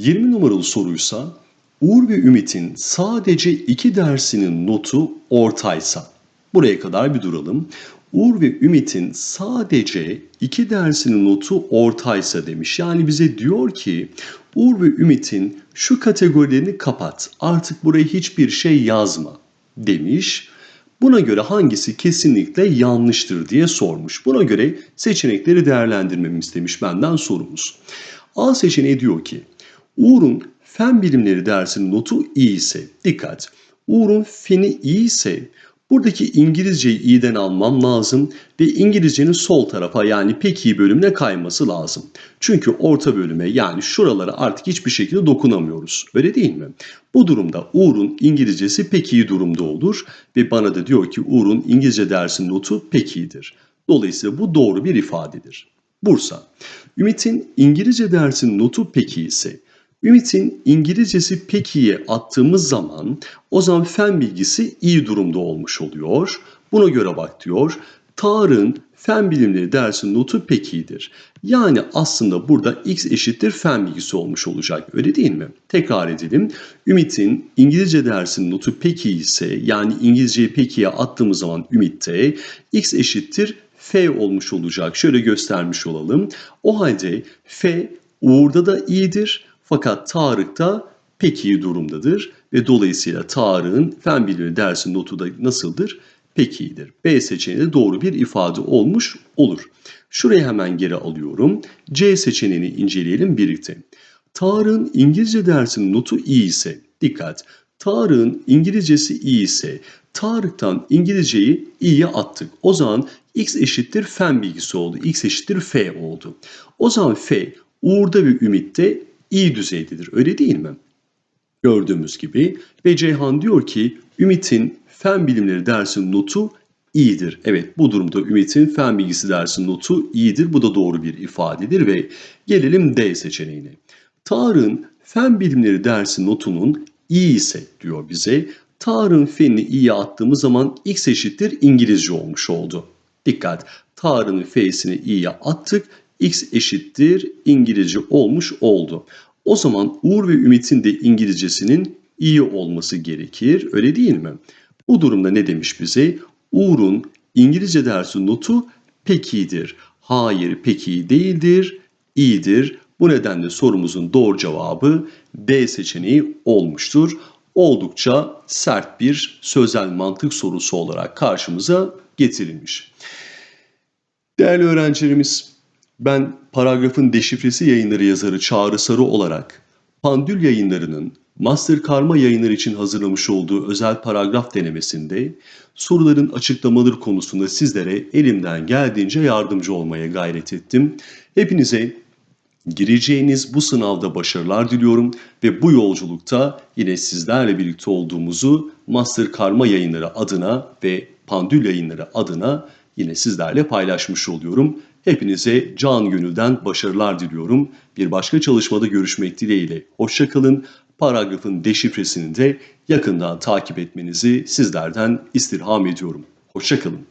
20 numaralı soruysa Uğur ve Ümit'in sadece iki dersinin notu ortaysa. Buraya kadar bir duralım. Uğur ve Ümit'in sadece iki dersinin notu ortaysa demiş. Yani bize diyor ki Uğur ve Ümit'in şu kategorilerini kapat. Artık buraya hiçbir şey yazma demiş. Buna göre hangisi kesinlikle yanlıştır diye sormuş. Buna göre seçenekleri değerlendirmemi istemiş benden sorumuz. A seçeneği diyor ki Uğur'un fen bilimleri dersinin notu iyi ise dikkat. Uğur'un feni iyi ise buradaki İngilizceyi iyiden almam lazım ve İngilizcenin sol tarafa yani pek iyi bölümüne kayması lazım. Çünkü orta bölüme yani şuralara artık hiçbir şekilde dokunamıyoruz. Öyle değil mi? Bu durumda Uğur'un İngilizcesi pek iyi durumda olur ve bana da diyor ki Uğur'un İngilizce dersinin notu pek iyidir. Dolayısıyla bu doğru bir ifadedir. Bursa. Ümit'in İngilizce dersinin notu pek iyi ise Ümit'in İngilizcesi pek iyi attığımız zaman o zaman fen bilgisi iyi durumda olmuş oluyor. Buna göre bak diyor. Tarık'ın fen bilimleri dersinin notu pek iyidir. Yani aslında burada x eşittir fen bilgisi olmuş olacak. Öyle değil mi? Tekrar edelim. Ümit'in İngilizce dersinin notu pek iyi ise yani İngilizceyi pek iyiye attığımız zaman Ümit'te x eşittir f olmuş olacak. Şöyle göstermiş olalım. O halde f Uğur'da da iyidir. Fakat Tarık da pek iyi durumdadır ve dolayısıyla Tarık'ın fen bilimi dersi notu da nasıldır? Pek iyidir. B seçeneği de doğru bir ifade olmuş olur. Şurayı hemen geri alıyorum. C seçeneğini inceleyelim birlikte. Tarık'ın İngilizce dersinin notu iyi ise, dikkat, Tarık'ın İngilizcesi iyi ise, Tarık'tan İngilizceyi iyiye attık. O zaman x eşittir fen bilgisi oldu. x eşittir f oldu. O zaman f Uğur'da ve Ümit'te iyi düzeydedir. Öyle değil mi? Gördüğümüz gibi ve Ceyhan diyor ki Ümit'in fen bilimleri dersinin notu iyidir. Evet bu durumda Ümit'in fen bilgisi dersinin notu iyidir. Bu da doğru bir ifadedir ve gelelim D seçeneğine. Tarık'ın fen bilimleri dersi notunun iyi ise diyor bize. Tarık'ın fenini iyiye attığımız zaman x eşittir İngilizce olmuş oldu. Dikkat Tarık'ın f'sini iyiye attık x eşittir İngilizce olmuş oldu. O zaman Uğur ve Ümit'in de İngilizcesinin iyi olması gerekir. Öyle değil mi? Bu durumda ne demiş bize? Uğur'un İngilizce dersi notu pek iyidir. Hayır pek iyi değildir, iyidir. Bu nedenle sorumuzun doğru cevabı D seçeneği olmuştur. Oldukça sert bir sözel mantık sorusu olarak karşımıza getirilmiş. Değerli öğrencilerimiz, ben paragrafın deşifresi yayınları yazarı Çağrı Sarı olarak Pandül yayınlarının Master Karma yayınları için hazırlamış olduğu özel paragraf denemesinde soruların açıklamaları konusunda sizlere elimden geldiğince yardımcı olmaya gayret ettim. Hepinize gireceğiniz bu sınavda başarılar diliyorum ve bu yolculukta yine sizlerle birlikte olduğumuzu Master Karma yayınları adına ve Pandül yayınları adına yine sizlerle paylaşmış oluyorum. Hepinize can gönülden başarılar diliyorum. Bir başka çalışmada görüşmek dileğiyle. Hoşçakalın. Paragrafın deşifresini de yakından takip etmenizi sizlerden istirham ediyorum. Hoşçakalın.